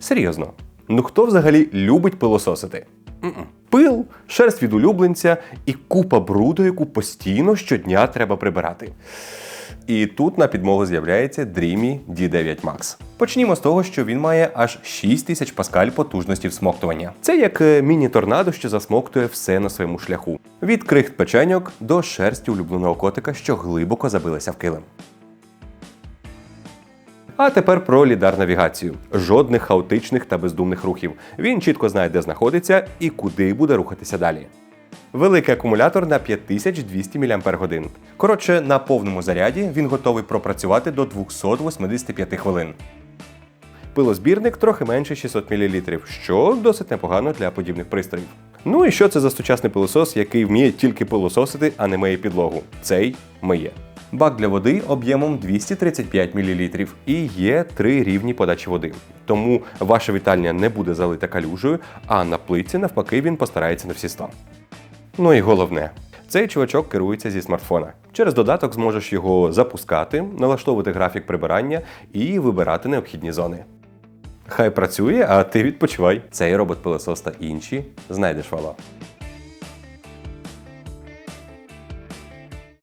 Серйозно. Ну хто взагалі любить пилососити? М-м. Пил, шерсть від улюбленця і купа бруду, яку постійно щодня треба прибирати. І тут на підмогу з'являється Dreamy D9 Max. Почнімо з того, що він має аж 6000 паскаль потужності всмоктування. Це як е, міні-торнадо, що засмоктує все на своєму шляху. Від крихт печеньок до шерсті улюбленого котика, що глибоко забилися в килим. А тепер про лідар навігацію. Жодних хаотичних та бездумних рухів. Він чітко знає, де знаходиться і куди буде рухатися далі. Великий акумулятор на 5200 мАч. Коротше, на повному заряді він готовий пропрацювати до 285 хвилин. Пилозбірник трохи менше 600 мл, що досить непогано для подібних пристроїв. Ну і що це за сучасний пилосос, який вміє тільки пилососити, а не миє підлогу? Цей миє. Бак для води об'ємом 235 мл і є три рівні подачі води. Тому ваша вітальня не буде залита калюжею, а на плитці навпаки він постарається на всі 100. Ну і головне, цей чувачок керується зі смартфона. Через додаток зможеш його запускати, налаштовувати графік прибирання і вибирати необхідні зони. Хай працює, а ти відпочивай. Цей робот-пилосос та інші знайдеш вало.